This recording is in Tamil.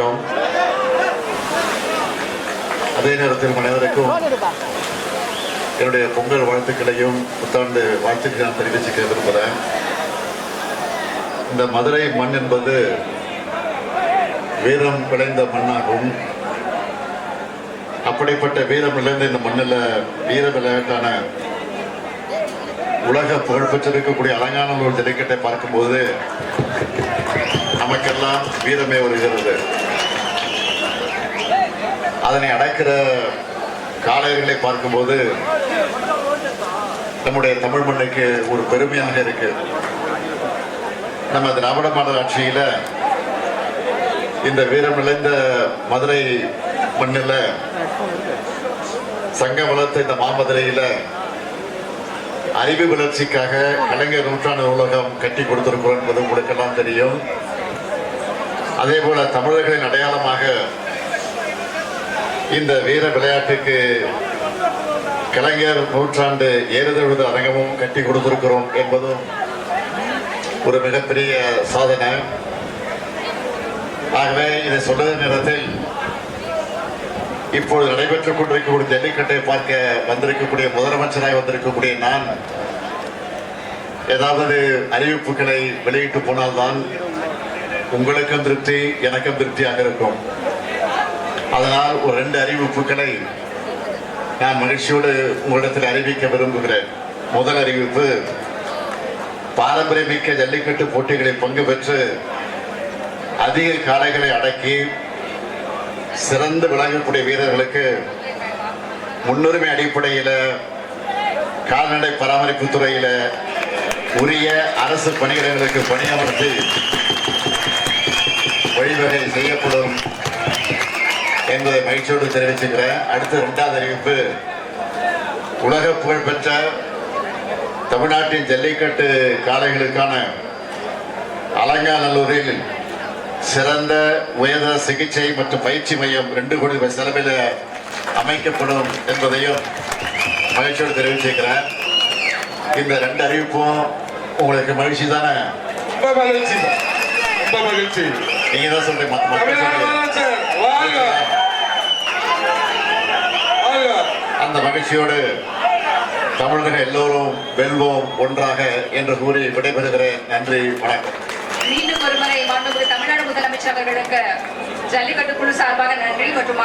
வணக்கம். அதே நேரத்தில் மனிதருக்கும் என்னுடைய பொங்கல் வாழ்த்துக்களையும் புத்தாண்டு வாழ்த்துக்களை நான் தெரிவிச்சுக்க விரும்புகிறேன் இந்த மதுரை மண் என்பது வீரம் விளைந்த மண்ணாகும். அப்படிப்பட்ட வீரம் விளைந்த இந்த மண்ணில் வீர விளையாட்டான உலக புகழ் பெற்றிருக்கக்கூடிய அலங்காநல்லூர் ஜல்லிக்கட்டை பார்க்கும்போது நமக்கெல்லாம் வீரமே வருகிறது. அதனை அடக்கிற காளையர்களை பார்க்கும்போது நம்முடைய தமிழ் மண்ணுக்கு ஒரு பெருமையாக இருக்கு. நம்ம திராவிட மாடல் ஆட்சியில இந்த வீரம் விளைந்த மதுரை மண்ணில் சங்க வளர்த்த இந்த மாமதுரையில அறிவு வளர்ச்சிக்காக கலைஞர் நூற்றாண்டு உலகம் கட்டி கொடுத்திருக்கிறோம் என்பது உங்களுக்கெல்லாம் தெரியும். அதே போல தமிழர்களின் அடையாளமாக இந்த வீர விளையாட்டுக்கு கலைஞர் நூற்றாண்டு ஏறுதழுத அரங்கமும் கட்டி கொடுத்திருக்கிறோம் என்பதும் ஒரு மிகப்பெரிய சாதனை. ஆகவே இதை சொன்னது நேரத்தில் இப்பொழுது நடைபெற்றுக் கொண்டிருக்கக்கூடிய ஜல்லிக்கட்டை பார்க்க வந்திருக்கக்கூடிய முதலமைச்சராக வந்திருக்கக்கூடிய நான் ஏதாவது அறிவிப்புகளை வெளியிட்டு போனால்தான் உங்களுக்கும் திருப்தி எனக்கும் திருப்தியாக இருக்கும். அதனால் ஒரு ரெண்டு அறிவிப்புகளை நான் மகிழ்ச்சியோடு உங்களிடத்தில் அறிவிக்க விரும்புகிறேன். முதல் அறிவிப்பு பாரம்பரியமிக்க ஜல்லிக்கட்டு போட்டிகளில் பங்கு பெற்று அதிக காளைகளை அடக்கி சிறந்து விளங்கக்கூடிய வீரர்களுக்கு முன்னுரிமை அடிப்படையில் கால்நடை பராமரிப்பு துறையில் உரிய அரசு பணியிடங்களுக்கு பணியமர்த்தி வழிவகை செய்யப்படும். என்பதை மகிழ்ச்சியோடு தெரிவிச்சுக்கிறேன் அடுத்து இரண்டாவது அறிவிப்பு உலக புகழ்பெற்ற தமிழ்நாட்டின் ஜல்லிக்கட்டு காளைகளுக்கான அலங்காநல்லூரில் சிறந்த உயர்தர சிகிச்சை மற்றும் பயிற்சி மையம் ரெண்டு கோடி ரூபாய் செலவில் அமைக்கப்படும் என்பதையும் மகிழ்ச்சியோடு தெரிவிச்சிருக்கிறேன் இந்த ரெண்டு அறிவிப்பும் உங்களுக்கு மகிழ்ச்சி தானே? ரொம்ப மகிழ்ச்சி. ரொம்ப மகிழ்ச்சி. நீங்க தான் சொல்றீங்க மத்த- மக்கள் தமிழ்நாடு சொல்றீங்க. முதலமைச்சர் வாழ்க வாழ்க அந்த மகிழ்ச்சியோடு தமிழக எல்லோரும் வெல்வோம் ஒன்றாக என்று கூறி விடைபெறுகிறேன். நன்றி வணக்கம். மீண்டும் ஒருமுறை மாண்புமிகு தமிழ்நாடு முதலமைச்சர் அவர்களுக்கு ஜல்லிக்கட்டு குழு சார்பாக நன்றி மற்றும்